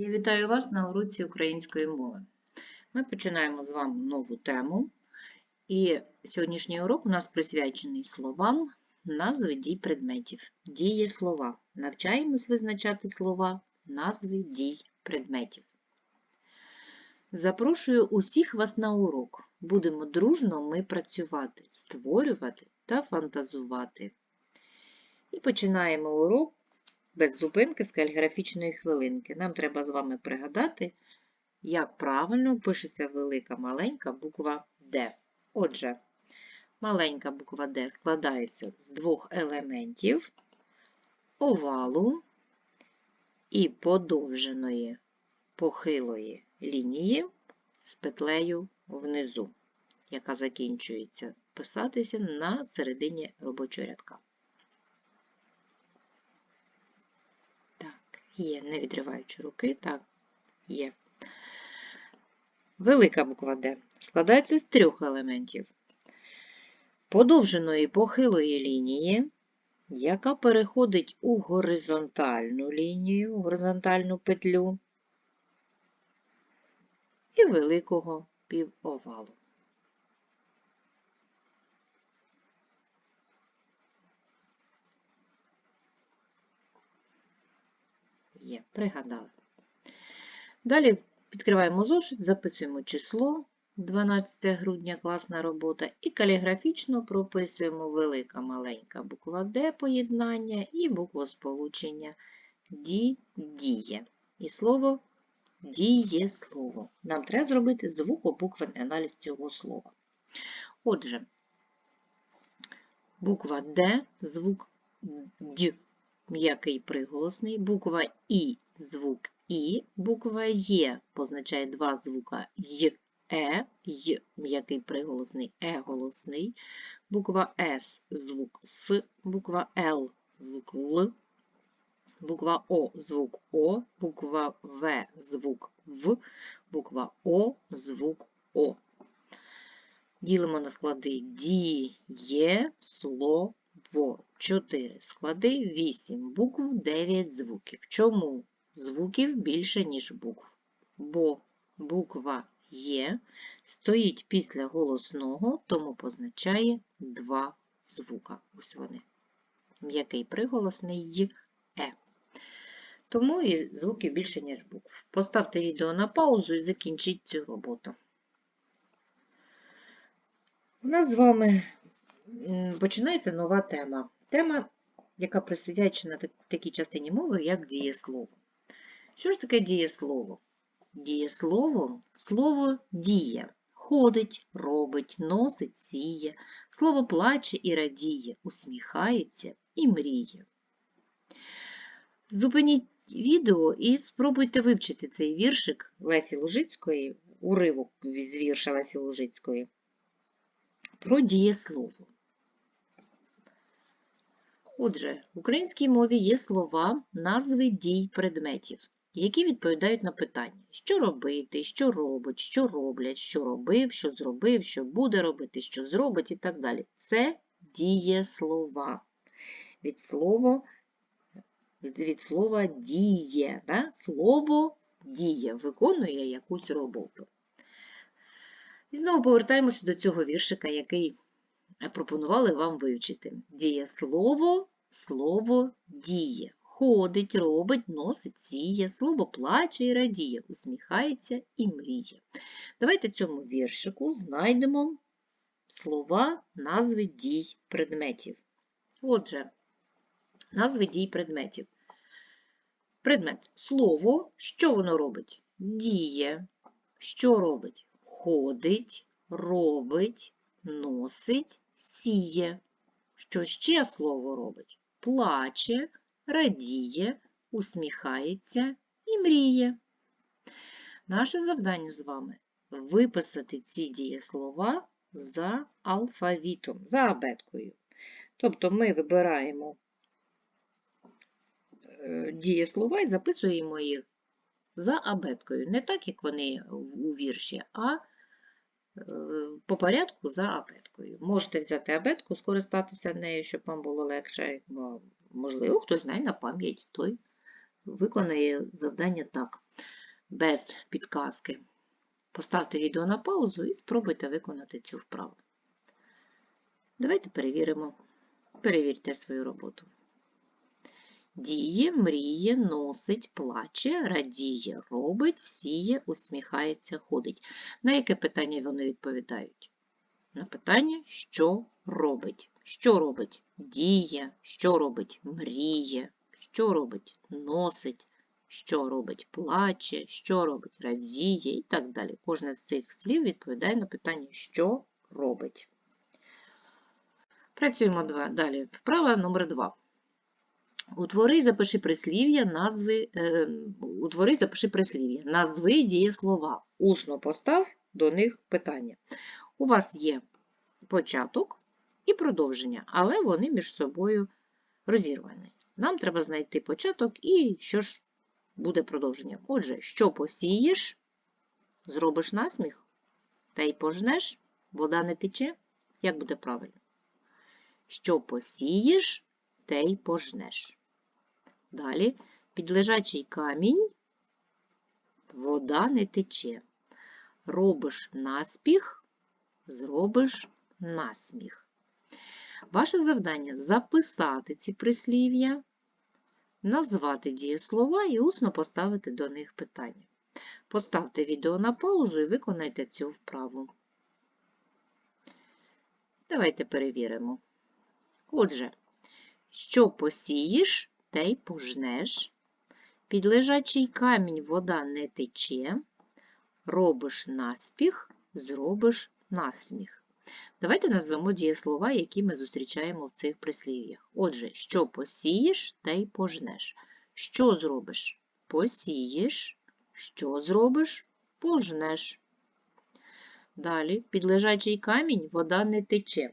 Я вітаю вас на уроці української мови. Ми починаємо з вами нову тему. І сьогоднішній урок у нас присвячений словам назви дій предметів. Дієслова. Навчаємось визначати слова, назви дій предметів. Запрошую усіх вас на урок. Будемо дружно ми працювати, створювати та фантазувати. І починаємо урок без зупинки з каліграфічної хвилинки. Нам треба з вами пригадати, як правильно пишеться велика маленька буква Д. Отже, маленька буква Д складається з двох елементів овалу і подовженої похилої лінії з петлею внизу, яка закінчується писатися на середині робочого рядка. Так, є, не відриваючи руки, так, є. Велика буква Д складається з трьох елементів. Подовженої похилої лінії, яка переходить у горизонтальну лінію, горизонтальну петлю, і великого півовалу. Є, пригадали. Далі відкриваємо зошит, записуємо число 12 грудня, класна робота, і каліграфічно прописуємо велика маленька буква Д поєднання і буквосполучення ді діє. І слово дієслово. Нам треба зробити звукобуквений аналіз цього слова. Отже, буква Д, звук Д, м'який приголосний, буква І, звук І, буква Є позначає два звука Й, Е, Й, м'який приголосний, Е голосний, буква С, звук С, буква Л, звук Л, буква О, звук О, буква В, звук В, буква О, звук О. Ділимо на склади діє, слово. 4 склади 8 букв, 9 звуків. Чому звуків більше, ніж букв? Бо буква Є стоїть після голосного, тому позначає два звука. Ось вони. М'який приголосний й Е. Тому і звуків більше, ніж букв. Поставте відео на паузу і закінчіть цю роботу. У нас з вами починається нова тема. Тема, яка присвячена такій частині мови, як дієслово. Що ж таке дієслово? Дієслово слово діє, ходить, робить, носить, сіє, слово плаче і радіє, усміхається і мріє. Зупиніть відео і спробуйте вивчити цей віршик Лесі Лужицької, уривок з вірша Лесі Лужицької, про дієслово. Отже, в українській мові є слова, назви дій предметів, які відповідають на питання, що робити, що робить, що роблять, що робив, що зробив, що буде робити, що зробить і так далі. Це дієслова. Від слова, від слова діє. Да? Слово діє, виконує якусь роботу. І знову повертаємося до цього віршика, який пропонували вам вивчити. Дієслово, слово діє. Ходить, робить, носить, сіє, слово плаче і радіє, усміхається і мріє. Давайте в цьому віршику знайдемо слова, назви дій предметів. Отже, назви дій предметів. Предмет слово, що воно робить? Діє. Що робить? Ходить, робить, носить, сіє. Що ще слово робить? Плаче, радіє, усміхається і мріє. Наше завдання з вами виписати ці дієслова за алфавітом, за абеткою. Тобто ми вибираємо е, дієслова і записуємо їх за абеткою. Не так, як вони у вірші, а по порядку за абеткою. Можете взяти абетку, скористатися нею, щоб вам було легше. Можливо, хтось знає на пам'ять, той виконає завдання так. без підказки. Поставте відео на паузу і спробуйте виконати цю вправу. Давайте перевіримо. Перевірте свою роботу. Діє, мріє, носить, плаче, радіє, робить, сіє, усміхається, ходить. На яке питання вони відповідають? На питання, що робить. Що робить? Діє, що робить? Мріє, що робить? Носить, що робить? Плаче, що робить? Радіє і так далі. Кожне з цих слів відповідає на питання, що робить. Працюємо далі. Вправа номер 2. Утвори запиши прислів'я, назви, е, утвори запиши прислів'я, назви дієслова. Усно постав до них питання. У вас є початок і продовження, але вони між собою розірвані. Нам треба знайти початок і що ж буде продовження. Отже, що посієш, зробиш насміх, та й пожнеш, вода не тече. Як буде правильно? Що посієш, те й пожнеш. Далі під лежачий камінь вода не тече. Робиш наспіх, зробиш насміх. Ваше завдання записати ці прислів'я, назвати дієслова і усно поставити до них питання. Поставте відео на паузу і виконайте цю вправу. Давайте перевіримо. Отже, що посієш, те й пожнеш. Під лежачий камінь вода не тече. Робиш наспіх, зробиш насміх. Давайте назвемо дієслова, які ми зустрічаємо в цих прислів'ях. Отже, що посієш, те й пожнеш. Що зробиш? Посієш. Що зробиш? Пожнеш. Далі, під лежачий камінь вода не тече.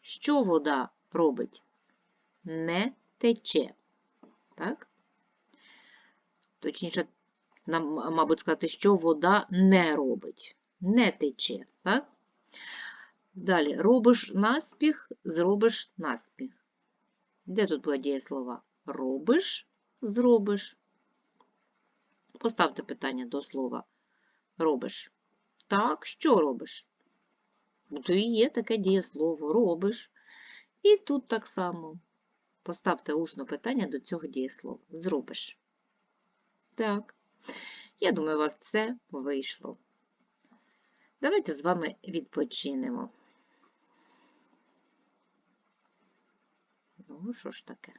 Що вода робить? Не тече. Так? Точніше, нам, мабуть, сказати, що вода не робить. Не тече. Так? Далі, робиш наспіх, зробиш наспіх. Де тут була дієслова? Робиш, зробиш. Поставте питання до слова робиш. Так, що робиш? То і є таке дієслово робиш. І тут так само. Поставте усне питання до цього дієслова. Зробиш. Так. Я думаю, у вас все вийшло. Давайте з вами відпочинемо. Ну, що ж таке?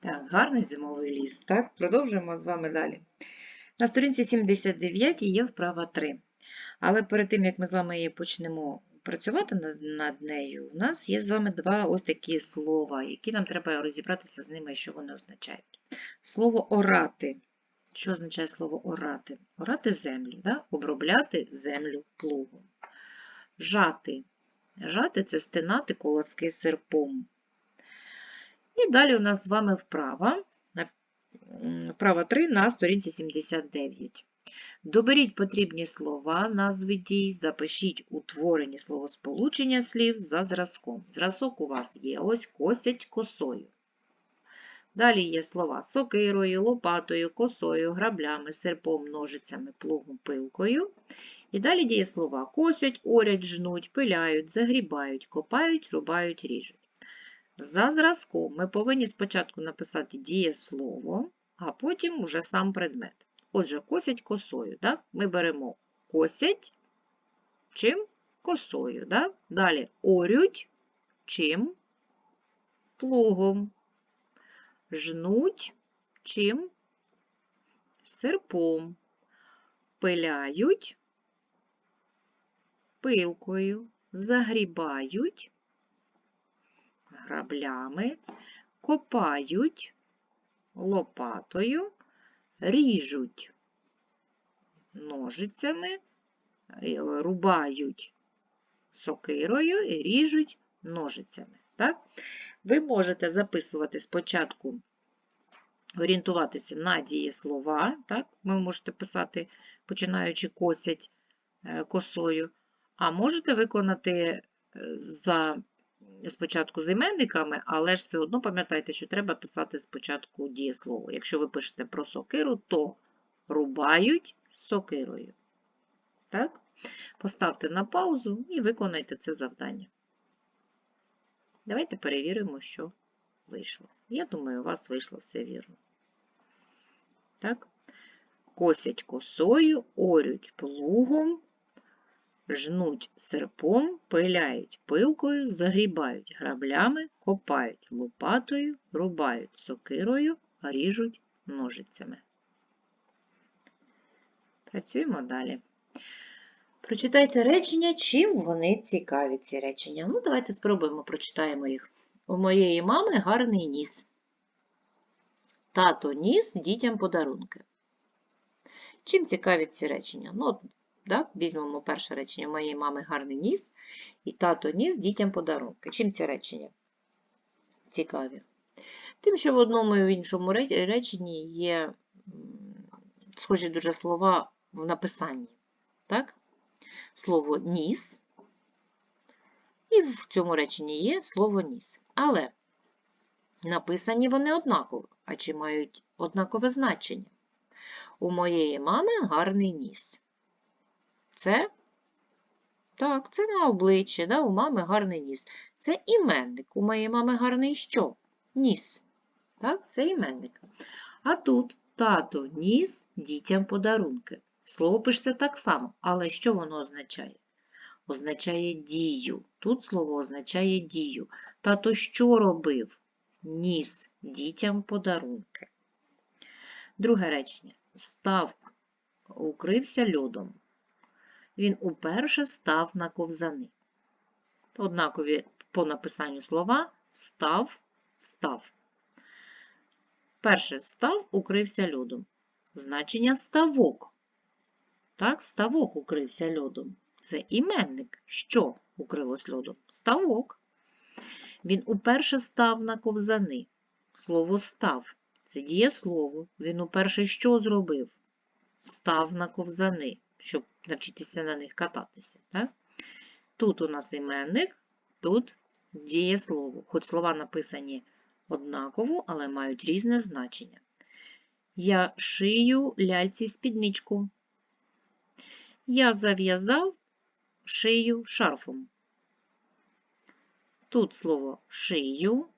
Так, гарний зимовий ліс. Так, продовжуємо з вами далі. На сторінці 79 є вправа 3. Але перед тим, як ми з вами її почнемо працювати над, над нею, у нас є з вами два ось такі слова, які нам треба розібратися з ними, що вони означають. Слово орати. Що означає слово орати? Орати землю, да? обробляти землю плугом. Жати. Жати це стинати колоски серпом. І далі у нас з вами вправа. Вправа 3 на сторінці 79. Доберіть потрібні слова, назви дій, запишіть утворені словосполучення слів за зразком. Зразок у вас є ось косять косою. Далі є слова сокирою, лопатою, косою, граблями, серпом, ножицями, плугом, пилкою. І далі діє слова косять, орять, жнуть, пиляють, загрібають, копають, рубають, ріжуть. За зразком ми повинні спочатку написати дієслово, а потім уже сам предмет. Отже, косять косою. Так? Ми беремо косять чим? Косою. Так? Далі орють чим? Плугом. Жнуть чим? Серпом. Пиляють пилкою. Загрібають граблями, копають лопатою, ріжуть ножицями, е, рубають сокирою і ріжуть ножицями. Так? Ви можете записувати спочатку, орієнтуватися на дієслова. Так? Ви можете писати, починаючи косять е, косою, а можете виконати е, за спочатку з іменниками, але ж все одно пам'ятайте, що треба писати спочатку дієслово. Якщо ви пишете про сокиру, то рубають сокирою. Так? Поставте на паузу і виконайте це завдання. Давайте перевіримо, що вийшло. Я думаю, у вас вийшло все вірно. Так? Косять косою, орють плугом, жнуть серпом, пиляють пилкою, загрібають граблями, копають лопатою, рубають сокирою, ріжуть ножицями. Працюємо далі. Прочитайте речення, чим вони цікаві, ці речення. Ну, давайте спробуємо прочитаємо їх. У моєї мами гарний ніс. Тато ніс дітям подарунки. Чим цікаві ці речення? Ну, да, візьмемо перше речення. Моєї мами гарний ніс, і тато ніс дітям подарунки. Чим ці речення цікаві? Тим, що в одному і в іншому реченні є схожі дуже слова в написанні. Так? Слово ніс, і в цьому реченні є слово ніс. Але написані вони однаково, а чи мають однакове значення? У моєї мами гарний ніс. Це так, це на обличчі, да? у мами гарний ніс. Це іменник. У моєї мами гарний що? Ніс. Так, це іменник. А тут тато ніс дітям подарунки. Слово пишеться так само, але що воно означає? Означає дію. Тут слово означає дію. Тато що робив? Ніс дітям подарунки. Друге речення. Став, укрився льодом. Він уперше став на ковзани. Однакові по написанню слова став, став. Перше став, укрився льодом. Значення ставок. Так, ставок укрився льодом. Це іменник. Що укрилось льодом? Ставок. Він уперше став на ковзани. Слово став. Це дієслово. Він уперше що зробив? Став на ковзани, щоб навчитися на них кататися. Так? Тут у нас іменник, тут дієслово. Хоч слова написані однаково, але мають різне значення. Я шию ляльці спідничку. Я зав'язав шию шарфом. Тут слово шию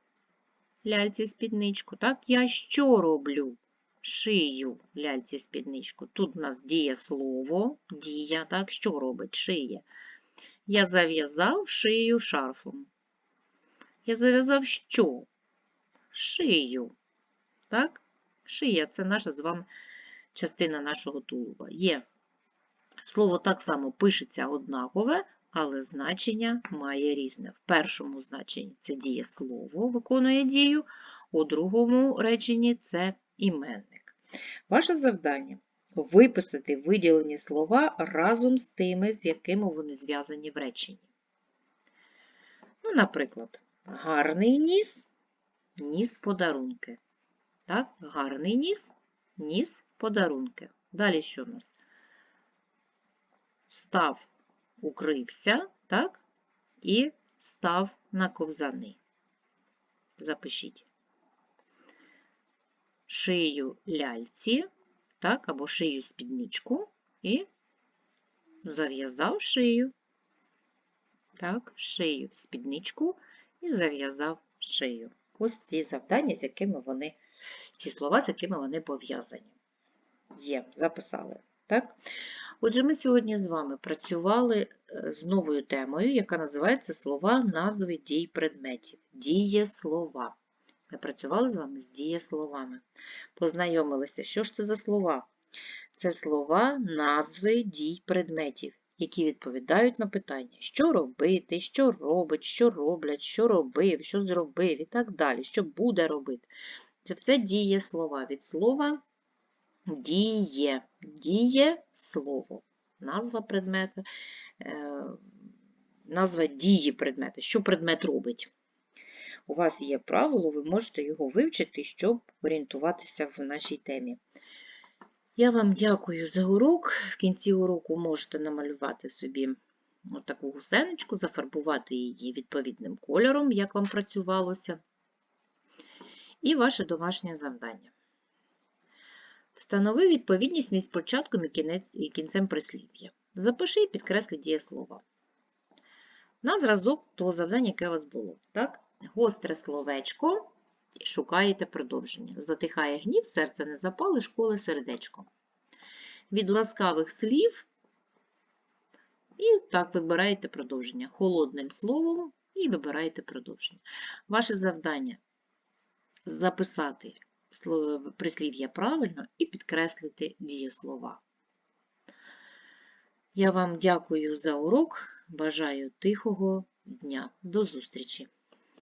ляльці спідничку. Так, я що роблю? Шию ляльці спідничку. Тут у нас діє слово, дія, так, що робить? Шиє. Я зав'язав шию шарфом. Я зав'язав що? Шию. Так? Шия це наша з вами частина нашого тулуба. Є Слово так само пишеться однакове, але значення має різне. В першому значенні це дієслово виконує дію, у другому реченні це іменник. Ваше завдання виписати виділені слова разом з тими, з якими вони зв'язані в реченні. Ну, наприклад, гарний ніс, ніс подарунки. Так, гарний ніс, ніс подарунки. Далі що в нас? Став, укрився, так? І став на ковзани. Запишіть. Шию ляльці, так, або шию спідничку і зав'язав шию. Так, шию спідничку і зав'язав шию. Ось ці завдання, з якими вони, ці слова, з якими вони пов'язані. Є, записали. Так? Отже, ми сьогодні з вами працювали е, з новою темою, яка називається слова, назви дій предметів. Дієслова. Ми працювали з вами з дієсловами. Познайомилися, що ж це за слова? Це слова, назви дій предметів, які відповідають на питання, що робити, що робить, що роблять, що робив, що зробив і так далі, що буде робити. Це все дієслова від слова діє. Діє слово. Назва предмета, е, назва дії предмета, що предмет робить. У вас є правило, ви можете його вивчити, щоб орієнтуватися в нашій темі. Я вам дякую за урок. В кінці уроку можете намалювати собі таку гусеничку, зафарбувати її відповідним кольором, як вам працювалося. І ваше домашнє завдання. Встанови відповідність між початком і, кінець, і кінцем прислів'я. Запиши і підкресли дієслова. На зразок того завдання, яке у вас було. Так? Гостре словечко, шукаєте продовження. Затихає гнів, серце не запали, школи сердечко. Від ласкавих слів і так вибираєте продовження. Холодним словом і вибираєте продовження. Ваше завдання записати прислів'я правильно і підкреслити дієслова. Я вам дякую за урок. Бажаю тихого дня. До зустрічі!